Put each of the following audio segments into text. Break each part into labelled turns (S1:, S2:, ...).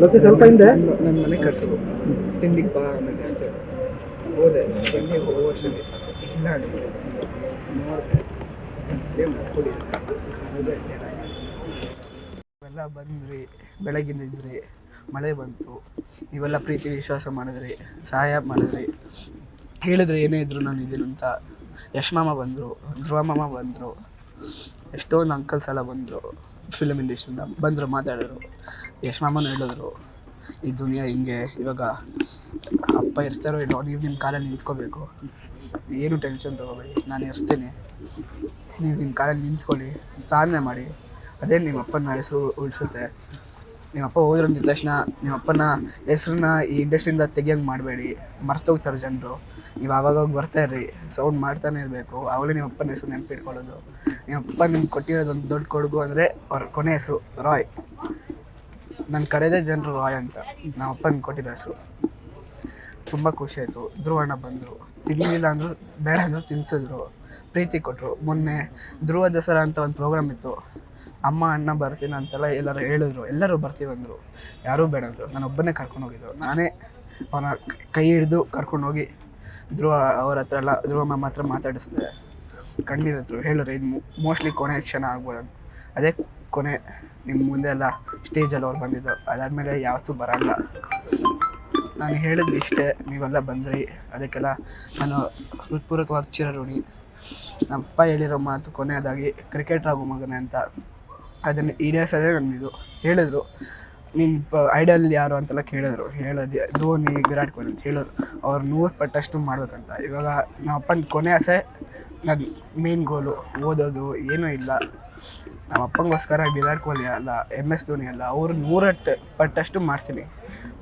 S1: ಮತ್ತೆ ಸ್ವಲ್ಪ ಹಿಂದೆ?
S2: ನನ್ನ ಮನೆ ಕಟ್ಸೋದು ತಿಂಡಿಗೆ ಬಾ ಆಮೇಲೆ ಅಂತ ಹೋದೆ ಬಂದು ಹೋಗೋ ವರ್ಷ ಇಲ್ಲ ನೋಡಿದೆ ಇವೆಲ್ಲ ಬಂದ್ರಿ ಬೆಳಗಿಂದ ಇದ್ರಿ ಮಳೆ ಬಂತು. ಇವೆಲ್ಲ ಪ್ರೀತಿ ವಿಶ್ವಾಸ ಮಾಡಿದ್ರಿ ಸಹಾಯ ಮಾಡಿದ್ರಿ. ಹೇಳಿದ್ರಿ ಏನೇ ಇದ್ರು ನಾನು ಇದ್ದೀನಿ ಅಂತ. ಯಶ್ ಮಾಮ ಬಂದರು ಧ್ರುವ ಮಾಮ ಬಂದರು ಎಷ್ಟೊಂದು ಅಂಕಲ್ಸ್ ಎಲ್ಲ ಬಂದರು. ಫಿಲಮ್ ಇಂಡಸ್ಟ್ರಿಯಿಂದ ಬಂದರು ಮಾತಾಡಿದ್ರು. ಯಶ್ ಮಾಮನೂ ಹೇಳಿದ್ರು, ಈ ದುನಿಯಾ ಹಿಂಗೆ, ಇವಾಗ ಅಪ್ಪ ಇರ್ತಾರೋ ಇಲ್ಲೋ ನೀವು ನಿಮ್ಮ ಕಾಲಲ್ಲಿ ನಿಂತ್ಕೋಬೇಕು. ಏನು ಟೆನ್ಷನ್ ತೊಗೋಬೇಡಿ, ನಾನು ಇರ್ತೇನೆ. ನೀವು ನಿಮ್ಮ ಕಾಲಲ್ಲಿ ನಿಂತ್ಕೊಳ್ಳಿ, ಸಾಧನೆ ಮಾಡಿ. ಅದೇ ನಿಮ್ಮ ಅಪ್ಪನ ಹೆಸರು ಉಳಿಸುತ್ತೆ. ನಿಮ್ಮ ಅಪ್ಪ ಅಂದಿದ ತಕ್ಷಣ ನಿಮ್ಮ ಅಪ್ಪನ ಹೆಸ್ರನ್ನ ಈ ಇಂಡಸ್ಟ್ರಿಯಿಂದ ತೆಗಿಯಂಗೆ ಮಾಡಬೇಡಿ. ಮರ್ತೋಗ್ತಾರೆ ಜನರು. ನೀವು ಆವಾಗವಾಗ ಬರ್ತಾ ಇರ್ರಿ. ಸೌಂಡ್ ಮಾಡ್ತಾನೆ ಇರಬೇಕು. ಅವಳೇ ನಿಮ್ಮ ಅಪ್ಪನ ಹೆಸರು ನೆನಪಿಟ್ಕೊಳ್ಳೋದು. ನಿಮ್ಮ ಅಪ್ಪ ನಿಮ್ಗೆ ಕೊಟ್ಟಿರೋದು ಒಂದು ದೊಡ್ಡ ಕೊಡುಗು ಅಂದರೆ ಅವ್ರ ಕೊನೆ ಹೆಸರು ರಾಯ್. ನಾನು ಕರೆದೇ ಜನರು ರಾಯ್ ಅಂತ. ನಮ್ಮ ಅಪ್ಪನ ಕೊಟ್ಟಿರೋ ಹೆಸರು. ತುಂಬ ಖುಷಿ ಆಯಿತು. ಧ್ರುವಣ್ಣ ಬಂದರು. ತಿನ್ನಲಿಲ್ಲ ಅಂದರು, ಬೇಡ ಅಂದರು ತಿನ್ಸಿದ್ರು. ಪ್ರೀತಿ ಕೊಟ್ಟರು ಮೊನ್ನೆ ಧ್ರುವ ದಸರಾ ಅಂತ ಒಂದು ಪ್ರೋಗ್ರಾಮ್ ಇತ್ತು. ಅಮ್ಮ, ಅಣ್ಣ ಬರ್ತೀನಿ ಅಂತೆಲ್ಲ ಎಲ್ಲರೂ ಹೇಳಿದ್ರು. ಎಲ್ಲರೂ ಬರ್ತೀವಿ ಯಾರೂ ಬೇಡ ಅಂದರು. ನಾನು ಒಬ್ಬನೇ ಕರ್ಕೊಂಡು ಹೋಗಿದ್ದು. ನಾನೇ ಅವನ ಕೈ ಹಿಡಿದು ಕರ್ಕೊಂಡೋಗಿ ಧ್ರುವ ಅವ್ರ ಹತ್ರ ಎಲ್ಲ, ಧ್ರುವ ಮ್ಯಾಮ್ ಹತ್ರ ಮಾತಾಡಿಸ್ದೆ. ಹತ್ರ ಹೇಳಿದ್ರು ಇದು ಮೋಸ್ಟ್ಲಿ ಕೊನೆ ಕ್ಷಣ ಆಗ್ಬೋದು. ಅದೇ ಕೊನೆ ನಿಮ್ಮ ಮುಂದೆ ಎಲ್ಲ ಸ್ಟೇಜಲ್ಲಿ ಅವ್ರು ಬಂದಿದ್ದು. ಅದಾದಮೇಲೆ ಯಾವತ್ತೂ ಬರಲ್ಲ. ನಾನು ಹೇಳಿದ್ದು ಇಷ್ಟೇ, ನೀವೆಲ್ಲ ಬಂದ್ರಿ. ಅದಕ್ಕೆಲ್ಲ ನಾನು ಹೃತ್ಪೂರ್ವಕವಾಗಿ ಚಿರಋಣಿ. ನಮ್ಮ ಅಪ್ಪ ಹೇಳಿರೋ ಮಾತು ಕೊನೆಯದಾಗಿ ಕ್ರಿಕೆಟರ್ ಆಗೋ ಮಗನೇ ಅಂತ. ಅದನ್ನು ಈಡೇರಿಸೋದೇ ನನ್ನದು ಹೇಳಿದ್ರು. ನಿಮ್ಮ ಐಡಲ್ ಯಾರು ಅಂತೆಲ್ಲ ಕೇಳಿದ್ರು. ಹೇಳೋದು ಧೋನಿ, ವಿರಾಟ್ ಕೊಹ್ಲಿ ಅಂತ ಹೇಳೋರು. ಅವ್ರು ನೂರು ಪಟ್ಟಷ್ಟು ಮಾಡ್ಬೇಕಂತ. ಇವಾಗ ನಮ್ಮ ಅಪ್ಪನ ಕೊನೆ ಆಸೆ ನನ್ನ ಮೇನ್ ಗೋಲು ಓದೋದು. ಏನೂ ಇಲ್ಲ. ನಮ್ಮ ಅಪ್ಪಂಗೋಸ್ಕರ ವಿರಾಟ್ ಕೊಹ್ಲಿ ಅಲ್ಲ ಎಂ ಎಸ್ ಧೋನಿ ಅಲ್ಲ, ಅವರು ನೂರಟ್ಟು ಪಟ್ಟಷ್ಟು ಮಾಡ್ತೀನಿ.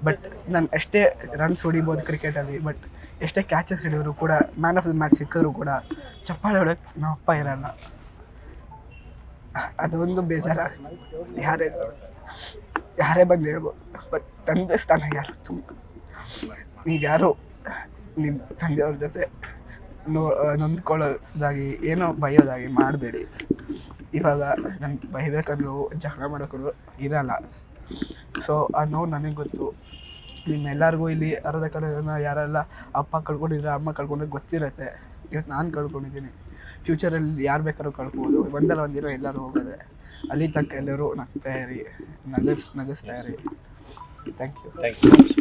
S2: ಬಟ್ ನಾನು ಎಷ್ಟೇ ರನ್ಸ್ ಹೊಡಿಬೋದು ಕ್ರಿಕೆಟಲ್ಲಿ ಬಟ್ ಎಷ್ಟೇ ಕ್ಯಾಚಸ್ ಹಿಡಿದ್ರು ಕೂಡ ಮ್ಯಾನ್ ಆಫ್ ದ ಮ್ಯಾಚ್ ಸಿಕ್ಕಿದ್ರು ಕೂಡ, ಚಪ್ಪಾಳೆ ಹೊಡೋಕ್ಕೆ ನಮ್ಮ ಅಪ್ಪ ಇರಲ್ಲ. ಅದೊಂದು ಬೇಜಾರಾಗ್ತದೆ. ಯಾರೇ ಯಾರೇ ಬಂದು ಹೇಳ್ಬೋದು. ಬಟ್ ತಂದೆ ಸ್ಥಾನ ಯಾರು? ತುಂಬ. ನೀವ್ಯಾರು ನಿಮ್ಮ ತಂದೆಯವ್ರ ಜೊತೆ ನೋ ನೊಂದ್ಕೊಳ್ಳೋದಾಗಿ, ಏನೋ ಬೈಯೋದಾಗಿ ಮಾಡಬೇಡಿ. ಇವಾಗ ನಂಗೆ ಬೈಬೇಕಂದ್ರು, ಜಗಳ ಮಾಡೋಕ್ಕಂದ್ರು ಇರಲ್ಲ. ಸೊ ಆ ನೋವು ನನಗೆ ಗೊತ್ತು. ನಿಮ್ಮೆಲ್ಲರಿಗೂ ಇಲ್ಲಿ ಅರ್ಧ ಕಡೆ ಯಾರೆಲ್ಲ ಅಪ್ಪ ಕಳ್ಕೊಂಡಿದ್ರೆ, ಅಮ್ಮ ಕಳ್ಕೊಂಡ್ರೆ ಗೊತ್ತಿರುತ್ತೆ. ಇವತ್ತು ನಾನು ಕಳ್ಕೊಂಡಿದ್ದೀನಿ. ಫ್ಯೂಚರಲ್ಲಿ ಯಾರು ಬೇಕಾದ್ರೂ ಕಳ್ಕೊಬೋದು. ಒಂದಲ್ಲ ಒಂದಿರೋ ಎಲ್ಲರೂ ಹೋಗೋದೆ. ಅಲ್ಲಿ ತಕ್ಕ ಎಲ್ಲರೂ ನಗ್ತಾ ಇರಿ. ನಗಸ್ ನಗಿಸ್ತಾ ಇರಿ. Thank you
S3: thank you